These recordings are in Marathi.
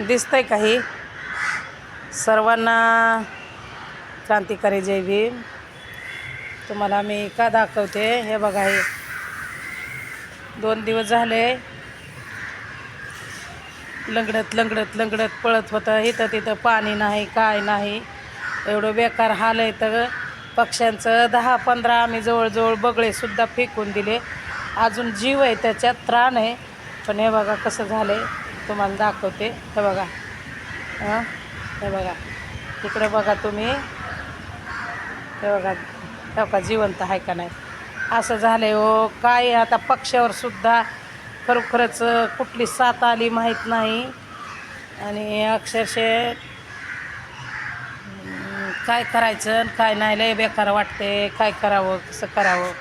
दिसतंय काही. सर्वांना क्रांतिकारी जय भीम. तुम्हाला मी का दाखवते? हे बघा हे. दोन दिवस झाले. लंगडत लंगडत लंगडत पळत होतं. इथं तिथं पाणी नाही काय नाही. एवढं बेकार हाल आहे तर पक्ष्यांचं दहा पंधरा आम्ही जवळजवळ बगळेसुद्धा फेकून दिले. अजून जीव आहे त्याच्यात त्राण आहे. पण हे बघा कसं झालं आहे तुम्हाला दाखवते. हे बघा. हां? हे बघा. इकडे बघा तुम्ही. हे बघा. हे बघा जिवंत आहे का नाही? असं झालं आहे हो. काय आता पक्षावर सुद्धा खरोखरच कुठली साथ आली माहीत नाही. आणि अक्षरशः काय करायचं आणि काय नाही लय बेकार वाटते काय करावं कसं करावं?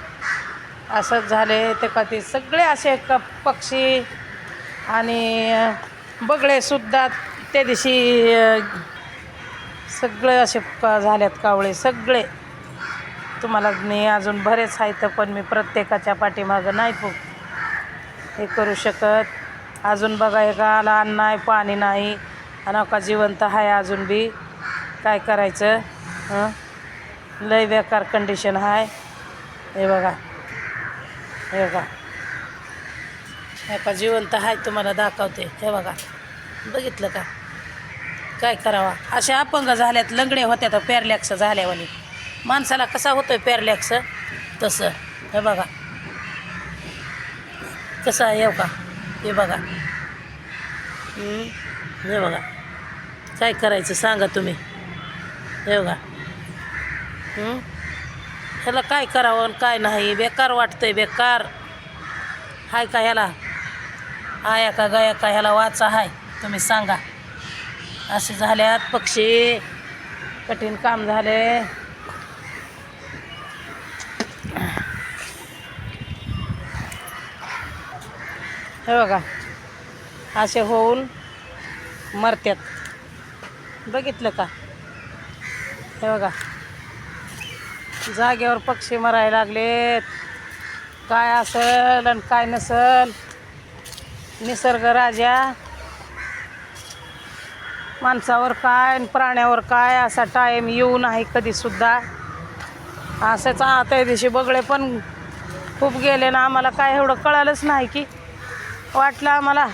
असंच झाले ते का ते सगळे असे क पक्षी आणि बगळेसुद्धा त्या दिवशी सगळे असे झाल्यात कावळे सगळे. तुम्हाला मी अजून बरेच आहेत पण मी प्रत्येकाच्या पाठीमागं नाही पो हे करू शकत. अजून बघा हे आला अन्न नाही पाणी नाही. आणि का जिवंत आहे अजून बी. काय करायचं? हं लय बेकार कंडिशन आहे हे बघा. हे बघा. हे का जिवंत आहे तुम्हाला दाखवते. हे बघा बघितलं का? काय करावा? असे अपंग झाल्यात लंगडे होत्या तर पॅरलॅक्स झाल्यावानी माणसाला कसा होतोय पॅरलॅक्स? तसं. हे बघा. कसं आहे येऊ का? हे बघा. हे बघा. काय करायचं सांगा तुम्ही? हे बघा. ह्याला काय करावं आणि काय नाही? बेकार वाटतंय बेकार. हाय का ह्याला? आया का गया का ह्याला वाचा आहे तुम्ही सांगा. असे झाल्यात पक्षी. कठीण काम झाले. हे बघा असे होऊन मरत्यात. बघितलं का? हे बघा जागेवर पक्षी मरायला लागलेत. काय असेल आणि काय नसल? निसर्ग राजा. माणसावर काय आणि प्राण्यावर काय असा टाईम येऊ नाही कधीसुद्धा असंच त्या दिवशी बगळे पण खूप गेले ना आम्हाला काय एवढं कळालंच नाही की. वाटलं आम्हाला.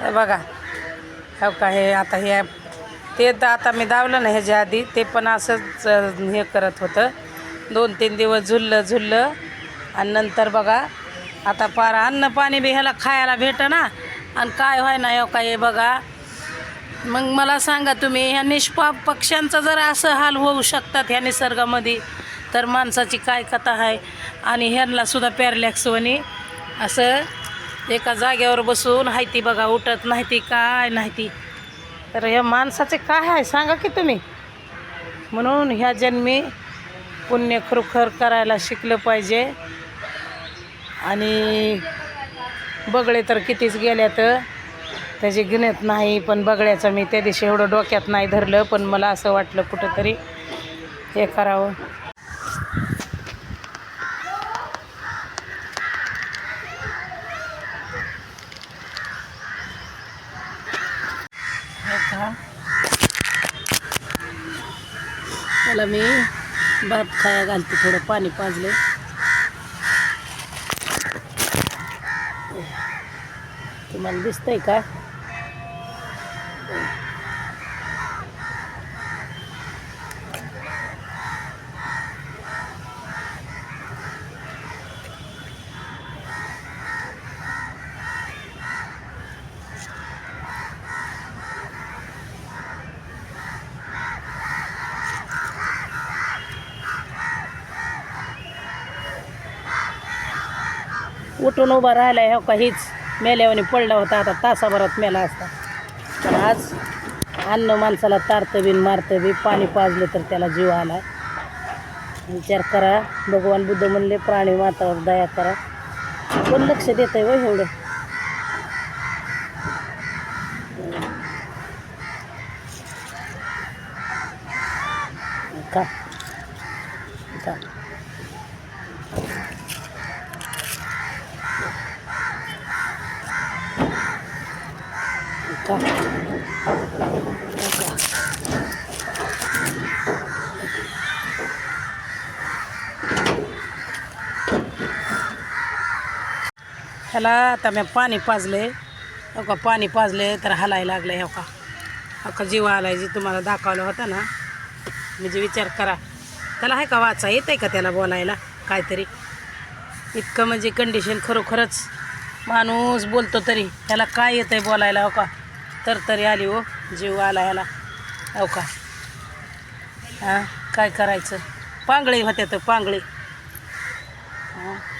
हे बघा. हो का हे आता हे ते तर आता मी दावलं ना ह्याच्या आधी ते पण असंच हे करत होतं. दोन तीन दिवस झुललं झुललं आणि नंतर बघा आता पार अन्न पाणी बी ह्याला खायला भेटं ना आणि काय व्हाय ना हो काय हे बघा. मग मला सांगा तुम्ही ह्या निष्पाप पक्ष्यांचा जर असं हाल होऊ शकतात ह्या निसर्गामध्ये तर माणसाची काय कथा आहे आणि ह्यांना सुद्धा पॅरलॅक्सवनी असं एका जागेवर बसून आहे ती बघा उठत नाही ती काय नाही ती. तर ह्या माणसाचे काय आहे सांगा की तुम्ही. म्हणून ह्या जन्मी पुण्य खरोखर करायला शिकलं पाहिजे. आणि बगळे तर कितीच गेल्यात. त्याची गिनत नाही पण बगळ्याचं मी त्या दिवशी एवढं डोक्यात नाही धरलं पण मला असं वाटलं कुठंतरी हे करावं. का त्याला मी भात खाया घालते थोडं पाणी पाजलं तुम्हाला दिसतंय का? उठून उभा राहिला हो काहीच मेल्यावानी पडला होता आता तासाभरात मेला असता. पण आज अन्न माणसाला तारतं बिन मारतं बी पाणी पाजलं तर त्याला जीव आला. विचार करा भगवान बुद्ध म्हणले प्राणी मातावर दया करा. कोण लक्ष देत आहे व एवढं? का का का हो ह्याला आता मी पाणी पाजले. हो का पाणी पाजले तर हलायला लागलं हो का. हो अका जीव आलाय जी तुम्हाला दाखवलं होतं ना. म्हणजे विचार करा. त्याला आहे का वाचा? येत आहे का त्याला बोलायला? काहीतरी. इतकं म्हणजे कंडिशन खरोखरच माणूस बोलतो तरी. त्याला काय येतं आहे बोलायला हो का? तर तरी आली हो जीव आला ह्याला. हो का? हां? काय करायचं? पांगळी होत्या तर पांगळी. हां?